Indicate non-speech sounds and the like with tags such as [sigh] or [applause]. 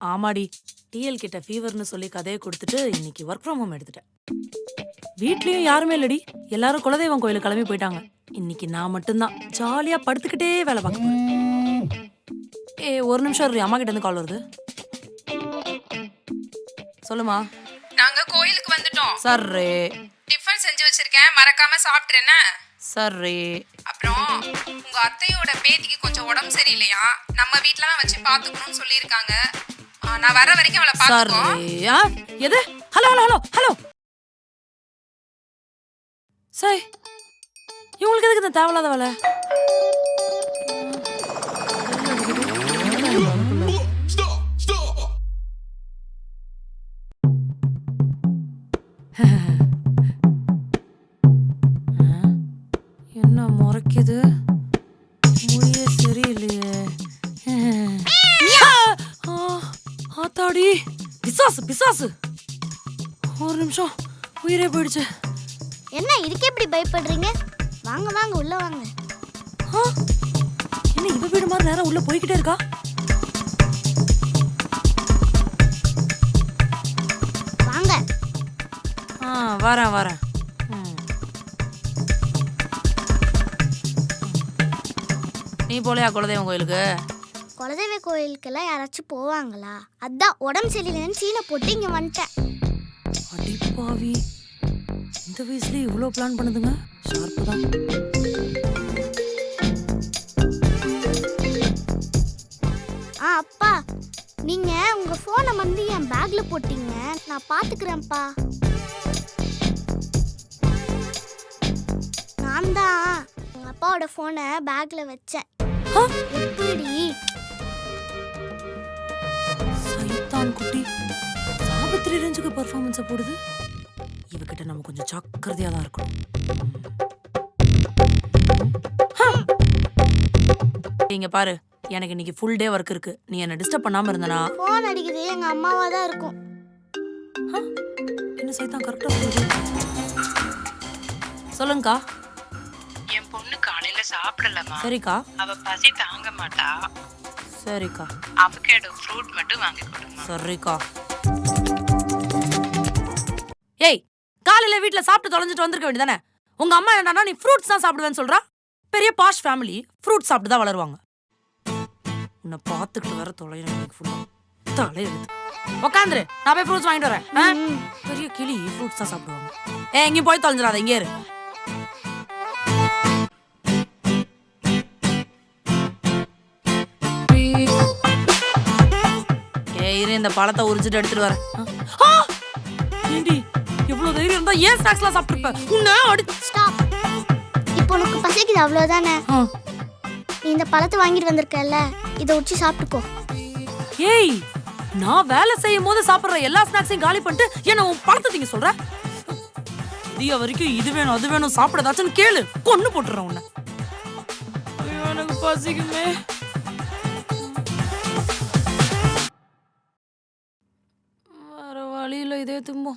ஆமாடி டிஎல் கிட்ட ஃபீவர்னு சொல்லி கதையை கொடுத்துட்டு இன்னைக்கு ஒர்க் ஃப்ரம் ஹோம் எடுத்துட்டேன். வீட்லயும் யாருமே இல்லடி. எல்லாரும் குலதெய்வம் கோயிலுக்கு கிளம்பி போயிட்டாங்க. இன்னைக்கு நான் மட்டும்தான். ஜாலியா படுத்துக்கிட்டே வேலை பார்க்க போறேன். ஏ ஒரு நிமிஷம் இரு, அம்மா கிட்ட இருந்து கால் வருது. சொல்லுமா நாங்க கோயிலுக்கு வந்துட்டோம். சர்ரே டிஃபன் செஞ்சு வச்சிருக்கேன். மறக்காம சாப்பிட்டுறேன்னு சர்ரே அப்புறம் உங்க அத்தையோட பேத்திக்கு கொஞ்சம் உடம்பு சரியில்லையா? நம்ம வீட்ல தான் வச்சு பாத்துக்கணும்னு சொல்லியிருக்காங்க. நான் வர வரைக்கும் அவளை பாத்துக்கோ சர்ரே ஆ எது? Hello hello hello hello. சரி. இவங்களுக்கு எதுக்கு இந்த தேவையில்லாத வேலை? [laughs] என்ன முறைக்குது? ஆத்தாடி பிசாசு பிசாசு. ஒரு நிமிஷம். உயிரே போயிடுச்சு. என்ன இதுக்கு எப்படி பயப்படுறீங்க? வாங்க வாங்க உள்ள வாங்க. ஆ, என்ன இவ வீடு மாதிரி நேரம் உள்ள போய்கிட்டே இருக்கா? வாங்க. ஆ வரேன் வரேன். ம். நீ போலையா குலதெய்வம் கோயிலுக்கு? குலதெய்வ கோயிலுக்கெல்லாம் யாராச்சும் போவாங்களா? அதான் உடம்பு சரியில்லைன்னு சீனை போட்டு இங்க வந்துட்டேன். அடி பாவி. இந்த வயசுல இவ்வளோ பிளான் பண்ணுதுங்க? ஷார்ப்பு தான். ஆ அப்பா நீங்க உங்க போனை வந்து என் பேக்ல போட்டீங்க. நான் பாத்துக்கிறேன்ப்பா. நான் தான் உங்க அப்பாவோட போனை பேக்ல வச்சேன். எப்படி சைத்தான் குட்டி சாவித்திரி ரேஞ்சுக்கு பெர்ஃபார்மன்ஸை போடுது. இவகிட்ட நம்ம கொஞ்சம் ஜாக்கிரதையா தான் இருக்கணும். இங்க பாரு எனக்கு இன்னைக்கு ஃபுல் டே ஒர்க் இருக்கு. நீ என்ன டிஸ்டர்ப் பண்ணாம இருந்தனா? போன் அடிக்குது எங்க அம்மாவா தான் இருக்கும். என்ன சைத்தான் கரெக்டா சொல்லுங்கக்கா. என் பொண்ணு காலையில சாப்பிடலமா சரிக்கா. அவ பசி தாங்க மாட்டா. சரிக்கா. அவகேடோ ஃப்ரூட் மட்டும் வாங்கி கொடுமா சரிக்கா. ஏய் காலையில வீட்ல சாப்பிட்டு தொலைஞ்சிட்டு வந்திருக்க வேண்டியதானே உங்க அம்மா என்னன்னா நீ ஃப்ரூட்ஸ் தான் சாப்பிடுவேன்னு சொல்றா? பெரிய பாஷ் ஃபேமிலி ஃப்ரூட் சாப்பிட்டு தான் வளருவாங்க. உன்னை பார்த்துக்கிட்டு வர தொலைகிறேன் எனக்கு ஃபுல்லா தலையெழுத்து உக்காந்துரு நான் போய் ஃப்ரூட்ஸ் வாங்கிட்டு வரேன்? பெரிய கிளி ஃப்ரூட்ஸ் தான் சாப்பிடுவாங்க. ஏ எங்கேயும் போய் தொலைஞ்சிடாத இங்கே இரு. இந்த பழத்தை உரிச்சிட்டு எடுத்துட்டு வரேன்! ஏண்டி இவ்வளவு தைரியம் இருந்தா ஏன் ஸ்நாக்ஸ்லாம் சாப்பிட்டுருப்ப? உன்னை அடி ஸ்டாப் இப்போ உனக்கு பசிக்குது அவ்வளோதானே ஆ. நீ இந்த பழத்தை வாங்கிட்டு வந்திருக்கல இதை உச்சி சாப்பிட்டுக்கோ. ஏய் நான் வேலை செய்யும் போது சாப்பிடுற எல்லா ஸ்நாக்ஸையும் காலி பண்ணிட்டு என்ன உன் பழத்தை திங்க சொல்ற? இதிய வரைக்கும் இது வேணும் அது வேணும் சாப்பிட ஏதாச்சும் கேளு. கொன்னு போட்டுறேன் உன்னை. எனக்கு பசிக்குமே. いデーも。